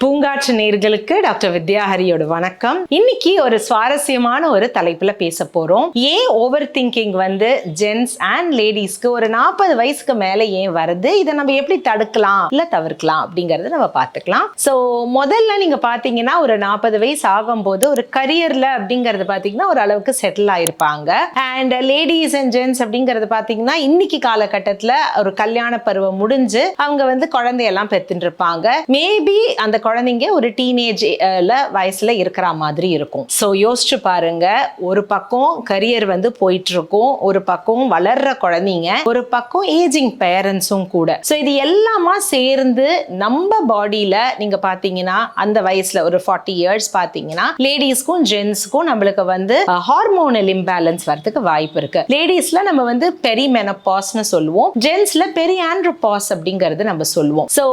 Bon, பூங்காற்று நேர்களுக்கு doctor வித்யாஹரியோட வணக்கம். இன்னைக்கு ஒரு சுவாரஸ்யமான ஒரு தலைப்புல பேச போறோம். ஏன் ஓவர் திங்கிங் வந்து ஜென்ஸ் அண்ட் லேடிஸ்க்கு ஒரு நாற்பது வயசுக்கு மேல ஏன் வருது? இதை நம்ம எப்படி தடுக்கலாம்? இல்ல தவிர்க்கலாம்? அப்படிங்கறத நம்ம பாத்துக்கலாம் சோ முதல்ல நீங்க பாத்தீங்கன்னா ஒரு நாற்பது வயசு ஆகும்போது ஒரு கரியர்ல அப்படிங்கறது பாத்தீங்கன்னா ஒரு அளவுக்கு செட்டில் ஆயிருப்பாங்க. அண்ட் லேடிஸ் அண்ட் ஜென்ஸ் அப்படிங்கறது பாத்தீங்கன்னா இன்னைக்கு காலகட்டத்துல ஒரு கல்யாண பருவம் முடிஞ்சு அவங்க வந்து குழந்தையெல்லாம் பெத்துட்டு இருப்பாங்க. மேபி அந்த குழந்தை குழந்தைங்க ஒரு டீனேஜ் வயசுல இருக்கிற மாதிரி இருக்கும். ஸோ யோசிச்சு பாருங்க. ஒரு பக்கம் கரியர் வந்து போயிட்டு இருக்கும் ஒரு பக்கம் வளர்ற குழந்தைங்க. ஒரு பக்கம் ஏஜிங் பேரண்ட்ஸும் கூட. ஸோ இது எல்லாமா சேர்ந்து நம்ம பாடியில நீங்க பாத்தீங்கன்னா அந்த வயசுல ஒரு ஃபார்ட்டி இயர்ஸ் பாத்தீங்கன்னா லேடிஸ்க்கும் ஜென்ஸ்க்கும் நம்மளுக்கு வந்து ஹார்மோனல் இம்பேலன்ஸ் வரதுக்கு வாய்ப்பு இருக்கு. லேடிஸ்ல நம்ம வந்து பெரி மெனப்பாஸ்னு சொல்லுவோம். ஜென்ஸ்ல பெரி ஆண்ட்ரோபாஸ் அப்படிங்கறது நம்ம சொல்லுவோம். ஸோ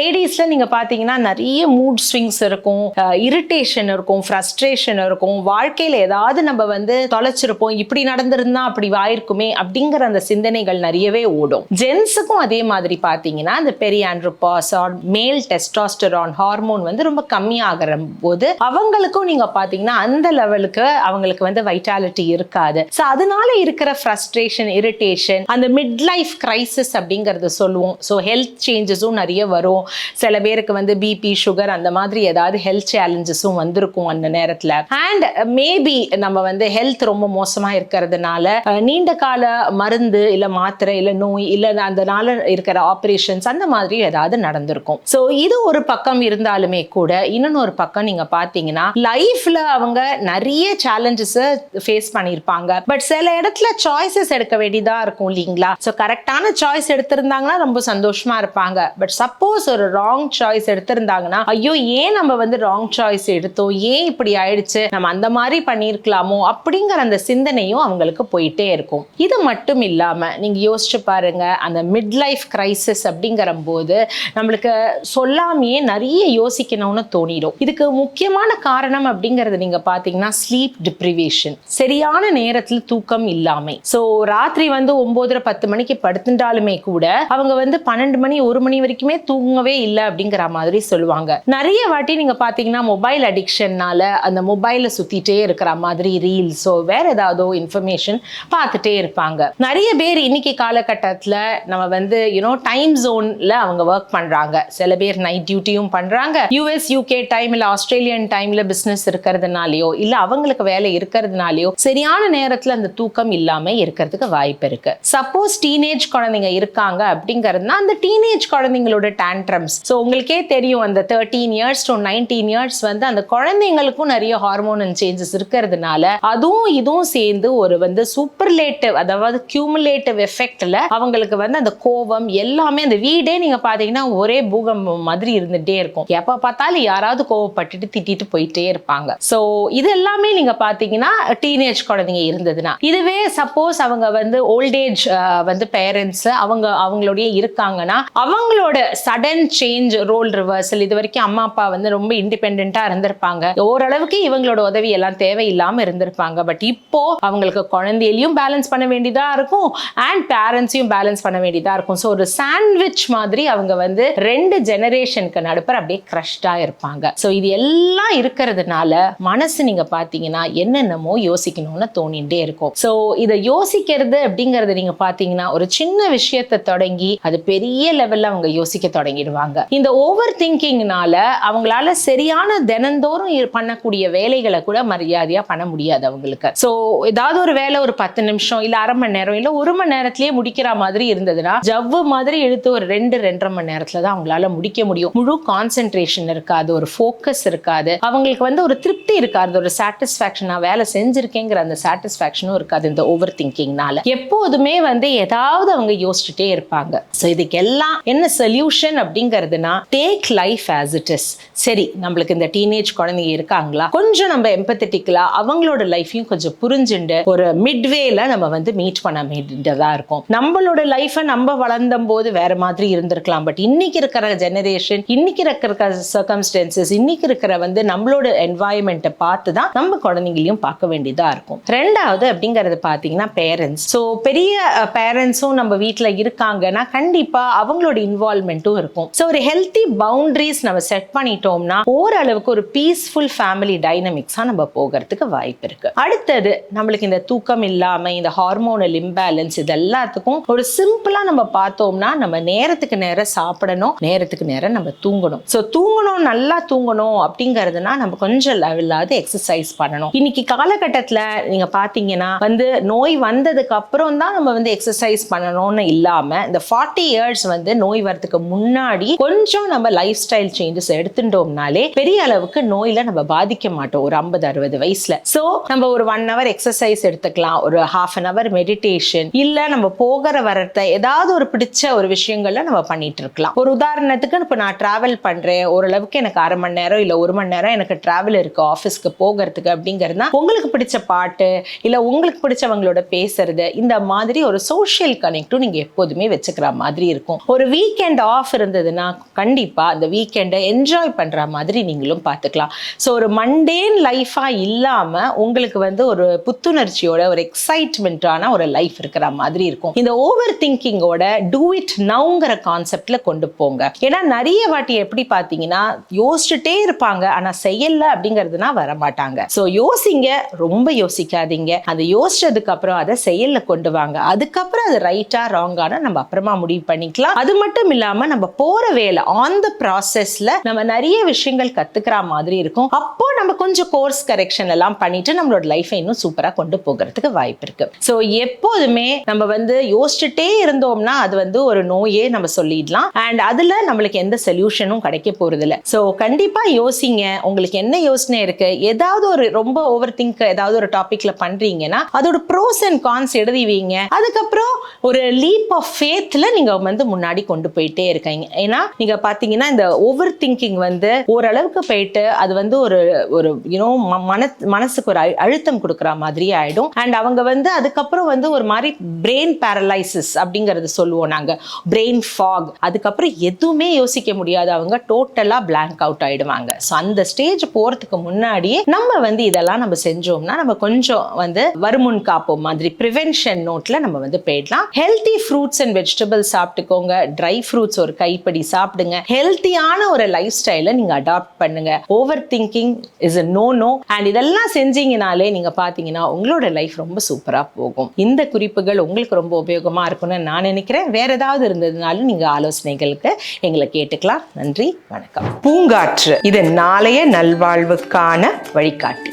லேடிஸ்ல நீங்க பாத்தீங்கன்னா நிறைய மூட் ஸ்விங்ஸ் இருக்கும் இரிட்டேஷன் இருக்கும் ஃப்ரஸ்ட்ரேஷன் இருக்கும். வாழ்க்கையில் ஏதாவது நம்ம வந்து தொலைச்சிருப்போம் இப்படி நடந்திருந்தா அப்படி வாயிருக்குமே அப்படிங்கிற அந்த சிந்தனைகள் நிறையவே ஓடும். ஜென்ஸுக்கும் அதே மாதிரி பார்த்தீங்கன்னா அந்த பெரிய andropause or male testosterone hormone வந்து ரொம்ப கம்மியாகிற போது அவங்களுக்கும் நீங்க பார்த்தீங்கன்னா அந்த லெவலுக்கு அவங்களுக்கு வந்து வைட்டாலிட்டி இருக்காது. ஸோ அதனால இருக்கிற ஃப்ரஸ்ட்ரேஷன் இரிட்டேஷன் அந்த மிட் லைஃப் கிரைசிஸ் அப்படிங்கறத சொல்லுவோம். ஸோ ஹெல்த் சேஞ்சஸும் நிறைய வரும். சில பேருக்கு வந்து பிபி சுகர் அந்த மாதிரி ஏதாவது ஹெல்த் சேலஞ்சஸும் வந்திருக்கும் அந்த நேரத்தில். அண்ட் மேபி நம்ம வந்து ஹெல்த் ரொம்ப மோசமாக இருக்கிறதுனால நீண்ட கால மருந்து இல்லை மாத்திரை இல்லை நோய் இல்லை அதனால இருக்கிற ஆப்ரேஷன்ஸ் அந்த மாதிரி ஏதாவது நடந்திருக்கும். ஸோ இது ஒரு பக்கம் இருந்தாலுமே கூட இன்னொரு பக்கம் நீங்கள் பார்த்தீங்கன்னா லைஃப்ல அவங்க நிறைய சேலஞ்சஸை ஃபேஸ் பண்ணியிருப்பாங்க. பட் சில இடத்துல சாய்ஸஸ் எடுக்க வேண்டியதா இருக்கும் இல்லைங்களா? ஸோ கரெக்டான சாய்ஸ் எடுத்திருந்தாங்கன்னா ரொம்ப சந்தோஷமா இருப்பாங்க. பட் சப்போஸ் ஒரு ராங் சாய்ஸ் எடுத்திருந்தாங்கன்னா ஐயோ ஏன் நம்ம வந்து ராங் சாய்ஸ் எடுத்தோம்? ஏன் இப்படி ஆயிடுச்சு? நம்ம அந்த மாதிரி பண்ணியிருக்கலாமோ? அப்படிங்கிற அந்த சிந்தனையும் அவங்களுக்கு போயிட்டே இருக்கும். இது மட்டும் இல்லாம நீங்க யோசிச்சு பாருங்க அந்த மிட் லைஃப் கிரைசிஸ் அப்படிங்கிற போது நம்மளுக்கு சொல்லாமையே நிறைய யோசிக்கணும்னு தோணிடும். இதுக்கு முக்கியமான காரணம் அப்படிங்கறது நீங்க பாத்தீங்கன்னா ஸ்லீப் டிப்ரிவேஷன் சரியான நேரத்தில் தூக்கம் இல்லாமை. ஸோ ராத்திரி வந்து ஒன்பதரை பத்து மணிக்கு படுத்துட்டாலுமே கூட அவங்க வந்து பன்னெண்டு மணி ஒரு மணி வரைக்குமே தூங்கவே இல்லை அப்படிங்கிற மாதிரி சொல்லுவாங்க. நிறைய வாட்டி நீங்கள் பார்த்தீங்கன்னா மொபைல் அடிக்ஷன்னால் அந்த மொபைலை சுற்றிட்டே இருக்கிற மாதிரி ரீல்ஸோ வேறு ஏதாவதோ இன்ஃபர்மேஷன் பார்த்துட்டே இருப்பாங்க. நிறைய பேர் இன்னைக்கு காலகட்டத்தில் நம்ம வந்து யூனோ டைம் ஜோனில் அவங்க ஒர்க் பண்ணுறாங்க சில பேர் நைட் டியூட்டியும் பண்ணுறாங்க யூஎஸ் யூகே டைம் இல்லை ஆஸ்திரேலியன் டைமில் பிஸ்னஸ் இருக்கிறதுனாலயோ இல்லை அவங்களுக்கு வேலை இருக்கிறதுனாலயோ சரியான நேரத்தில் அந்த தூக்கம் இல்லாமல் இருக்கிறதுக்கு வாய்ப்பு இருக்கு. சப்போஸ் டீனேஜ் குழந்தைங்க இருக்காங்க அப்படிங்கிறதுனா அந்த டீனேஜ் குழந்தைங்களோட டேண்ட்ரம்ஸ் ஸோ உங்களுக்கே தெரியும் அந்த thirty thirteen years to nineteen years வந்து அந்த குழந்தைங்களுக்கும் நிறைய ஹார்மோனல் சேஞ்சஸ் இருக்கிறதுனால அதுவும் இதுவும் சேர்ந்து ஒரு வந்து சூப்பர்லேட்டிவ் அதாவது கியூமுலேட்டிவ் எஃபெக்ட்ல அவங்களுக்கு வந்து அந்த கோபம் எல்லாமே அந்த வீடே நீங்க பாத்தீங்கன்னா ஒரே பூகம்பம் மாதிரி இருந்துட்டே இருக்கும். எப்ப பார்த்தாலும் யாராவது கோவப்பட்டுட்டு திட்டிட்டு போயிட்டே இருப்பாங்க. ஸோ இது எல்லாமே நீங்க பாத்தீங்கன்னா டீனேஜ் குழந்தைங்க இருந்ததுன்னா. இதுவே சப்போஸ் அவங்க வந்து ஓல்டேஜ் வந்து பேரண்ட்ஸ் அவங்க அவங்களுடைய இருக்காங்கன்னா அவங்களோட சடன் சேஞ்ச் ரோல் ரிவர்சல் இது வரைக்கும் அம்மா அப்பா வந்து ரொம்ப இண்டிபெண்டா இருந்திருப்பாங்க. ஓரளவுக்கு இவங்களோட உதவி எல்லாம் தேவையில்லாம இருந்திருப்பாங்க. பட் இப்போ அவங்களுக்கு குழந்தையிலையும் பேலன்ஸ் பண்ண வேண்டியதா இருக்கும் அண்ட் பேரண்ட்ஸையும் பேலன்ஸ் பண்ண வேண்டியதா இருக்கும். ஸோ ஒரு சாண்ட்விச் மாதிரி அவங்க வந்து ரெண்டு ஜெனரேஷனுக்கு நடுப்புற அப்படியே க்ரஷ்டாக இருப்பாங்க. ஸோ இது எல்லாம் இருக்கிறதுனால மனசு நீங்க பாத்தீங்கன்னா என்னென்னமோ யோசிக்கணும்னு தோணிட்டே இருக்கும். ஸோ இதை யோசிக்கிறது அப்படிங்கறது நீங்க பாத்தீங்கன்னா ஒரு சின்ன விஷயத்தை தொடங்கி அது பெரிய லெவல்ல அவங்க யோசிக்க தொடங்கிடுவாங்க. இந்த ஓவர் திங்கிங்னால அவங்களால சரியான தினந்தோறும் பண்ணக்கூடிய வேலைகளை கூட மரியாதையா பண்ண முடியாது அவங்களுக்கு. ஸோ ஏதாவது ஒரு வேலை ஒரு பத்து நிமிஷம் இல்ல அரை மணி நேரம் இல்ல ஒரு மணி நேரத்திலேயே முடிக்கிற மாதிரி இருந்ததுன்னா ஜவ்வு மாதிரி இழுத்து ஒரு ரெண்டு ரெண்டரை மணி நேரத்துல தான் அவங்களால முடிக்க முடியும். முழு கான்சென்ட்ரேஷன் இருக்காது ஒரு ஃபோக்கஸ் இருக்காது. அவங்களுக்கு வந்து ஒரு திருப்தி இருக்காது ஒரு சாட்டிஸ்ஃபேக்ஷன் நான் வேலை செஞ்சிருக்கேங்கிற அந்த சாட்டிஸ்ஃபேக்ஷனும் இருக்காது இந்த ஓவர் திங்கிங்னால எப்போதுமே வந்து ஏதாவது அவங்க யோசிச்சுட்டே இருப்பாங்க. ஸோ இதுக்கு எல்லாம் என்ன solution அப்படிங்கிறதுனா take life as it is சரி நம்மளுக்கு இந்த டீனேஜ் குழந்தைங்க இருக்காங்களா? கொஞ்சம் நம்ம எம்பத்தட்டிக்கலா அவங்களோட லைஃபையும் கொஞ்சம் புரிஞ்சுண்டு ஒரு மிட்வேல நம்ம வந்து மீட் பண்ண வேண்டியதா இருக்கும். நம்மளோட லைஃபை நம்ம வளர்ந்த போது வேற மாதிரி இருந்திருக்கலாம். பட் இன்னைக்கு இருக்கிற ஜெனரேஷன் இன்னைக்கு இருக்கிற சர்க்கம்ஸ்டன்சஸ் இன்னைக்கு இருக்கிற வந்து நம்மளோட என்வாயன்மெண்ட்டை பார்த்து தான் நம்ம குழந்தைங்களையும் பார்க்க வேண்டியதா இருக்கும். ரெண்டாவது அப்படிங்கறது பார்த்தீங்கன்னா பேரண்ட்ஸ் ஸோ பெரிய பேரண்ட்ஸும் நம்ம வீட்டில் இருக்காங்கன்னா கண்டிப்பா அவங்களோட இன்வால்மெண்ட்டும் இருக்கும். ஸோ ஒரு ஹெல்த்தி பவுண்டரிஸ் நம்ம செட் பண்ணிட்டோம்னா ஓரளவுக்கு ஒரு பீஸ்ஃபுல் ஃபேமிலி டைனமிக்ஸா நம்ம போகிறதுக்கு வாய்ப்பு இருக்கு. அடுத்தது நம்மளுக்கு இந்த தூக்கம் இல்லாம இந்த ஹார்மோனல் இம்பேலன்ஸ் இது எல்லாத்துக்கும் ஒரு சிம்பிளா நம்ம பார்த்தோம்னா நம்ம நேரத்துக்கு நேரம் சாப்பிடணும் நேரத்துக்கு நேரம் நம்ம தூங்கணும். ஸோ தூங்கணும் நல்லா தூங்கணும் அப்படிங்கிறதுனா நம்ம கொஞ்சம் லெவலாவது எக்ஸசைஸ் பண்ணணும். இன்னைக்கு காலகட்டத்தில் நீங்க பார்த்தீங்கன்னா வந்து நோய் வந்ததுக்கு அப்புறம் தான் நம்ம வந்து எக்ஸசைஸ் பண்ணணும்னு இல்லாம இந்த ஃபார்ட்டி இயர்ஸ் வந்து நோய் வரதுக்கு முன்னாடி கொஞ்சம் நம்ம லைஃப் ஸ்டைல் சேஞ்சஸ் எடுத்துட்டோம்னாலே பெரிய அளவுக்கு நோயில நம்ம பாதிக்க மாட்டோம். ஒரு ஐம்பது அறுபது வயசுல. ஸோ நம்ம ஒரு ஒன் ஹவர் எக்ஸசைஸ் எடுத்துக்கலாம். ஒரு ஹாஃப் அன் ஹவர் மெடிடேஷன் இல்ல நம்ம போகிற வரத்த ஏதாவது ஒரு பிடிச்ச ஒரு விஷயங்கள்ல நம்ம பண்ணிட்டு இருக்கலாம். ஒரு உதாரணத்துக்கு இப்போ நான் டிராவல் பண்றேன். ஓரளவுக்கு எனக்கு அரை மணி நேரம் இல்ல ஒரு மணி நேரம் எனக்கு டிராவல் இருக்கு ஆஃபீஸ்க்கு போகிறதுக்கு அப்படிங்கிறதுனா உங்களுக்கு பிடிச்ச பாட்டு இல்ல உங்களுக்கு பிடிச்சவங்களோட பேசுறது இந்த மாதிரி ஒரு சோஷியல் கனெக்டும் நீங்க எப்போதுமே வச்சுக்கிற மாதிரி இருக்கும். ஒரு வீக்கெண்ட் ஆஃப் இருந்ததுன்னா கண்டிப்பா அந்த வீக்கெண்டை என்ஜாய் பண்ணுற மாதிரி நீங்களும் பார்த்துக்கலாம் ஸோ ஒரு மண்டேன் லைஃபாக இல்லாமல் உங்களுக்கு வந்து ஒரு புத்துணர்ச்சியோட ஒரு எக்ஸைட்மெண்ட்டான ஒரு லைஃப் இருக்கிற மாதிரி இருக்கும். இந்த ஓவர் திங்கிங்கோட டூ இட் நவுங்கிற கான்செப்டில் கொண்டு போங்க. ஏன்னா நிறைய வாட்டி எப்படி பார்த்தீங்கன்னா யோசிச்சுட்டே இருப்பாங்க ஆனால் செய்யலை அப்படிங்கிறதுனா வர மாட்டாங்க ஸோ யோசிங்க ரொம்ப யோசிக்காதீங்க. அதை யோசிச்சதுக்கு அப்புறம் அதை செயலில் கொண்டு வாங்க. அதுக்கப்புறம் அது ரைட்டா ராங்கான நம்ம அப்புறமா முடிவு பண்ணிக்கலாம். அது மட்டும் இல்லாமல் நம்ம போகிற வேலை ஆன் த ப்ராசஸில் நம்ம நிறைய விஷயங்கள் கத்துக்கிற மாதிரி இருக்கும். அப்போ நம்ம கொஞ்சம் கோர்ஸ் கரெக்ஷன் எல்லாம் பண்ணிட்டு நம்மளோட லைஃபை இன்னும் சூப்பரா கொண்டு போகிறதுக்கு வாய்ப்பு இருக்கு. ஸோ எப்போதுமே நம்ம வந்து யோசிச்சுட்டே இருந்தோம்னா அது வந்து ஒரு நோயே நம்ம சொல்லிடலாம். அண்ட் அதுல நம்மளுக்கு எந்த சொல்யூஷனும் கிடைக்க போறது இல்லை. ஸோ கண்டிப்பா யோசிங்க. உங்களுக்கு என்ன யோசனை இருக்கு? ஏதாவது ஒரு ரொம்ப ஓவர் திங்க் ஏதாவது ஒரு டாபிக்ல பண்றீங்கன்னா அதோட ப்ரோஸ் அண்ட் கான்ஸ் எழுதிவீங்க அதுக்கப்புறம் ஒரு லீப் ஆஃப் ஃபேத்தில் நீங்கள் வந்து முன்னாடி கொண்டு போயிட்டே இருக்கீங்க. ஏன்னா நீங்கள் பார்த்தீங்கன்னா இந்த ஓவர் திங்கிங் வந்து ஓரளவுக்கு போயிட்டு அது வந்து ஒரு ஒரு யூனோ மன மனசுக்கு ஒரு அழு- அழுத்தம் கொடுக்குற மாதிரி ஆகிடும் அண்ட் அவங்க வந்து அதுக்கப்புறம் வந்து ஒரு மாதிரி பிரெயின் பேரலைசிஸ் அப்படிங்கிறது சொல்லுவோம் நாங்கள் பிரெயின் ஃபாக் அதுக்கப்புறம் எதுவுமே யோசிக்க முடியாது. அவங்க டோட்டலாக பிளாங்க் அவுட் ஆகிடுவாங்க ஸோ அந்த ஸ்டேஜ் போகிறதுக்கு முன்னாடியே நம்ம வந்து இதெல்லாம் நம்ம செஞ்சோம்னா நம்ம கொஞ்சம் வந்து வருமுன் காப்போம் மாதிரி ப்ரிவென்ஷன் நோட்டில் நம்ம வந்து போயிடலாம். ஹெல்த்தி ஃப்ரூட்ஸ் அண்ட் வெஜிடபிள்ஸ் சாப்பிட்டுக்கோங்க. ட்ரை ஃப்ரூட்ஸ் ஒரு கைப்படி சாப்பிடுங்க. ஹெல்த்தியான ஒரு லைஃப் ஸ்டைலை நீங்க அடாப்ட் பண்ணுங்க. Over thinking is a no no and இதெல்லாம் செஞ்சீங்கனாலே நீங்க பாத்தீங்கன்னா உங்களோட லைஃப் ரொம்ப சூப்பரா போகும். இந்த குறிப்புகள் உங்களுக்கு ரொம்ப உபயோகமா இருக்கும்னு நான் நினைக்கிறேன். வேற ஏதாவது இருந்ததுனாலும் நீங்க ஆலோசனைகளுக்கு எங்களை கேட்டுக்கலாம். நன்றி வணக்கம். பூங்காற்று இது நாளைய நல்வாழ்வுக்கான வழிகாட்டி.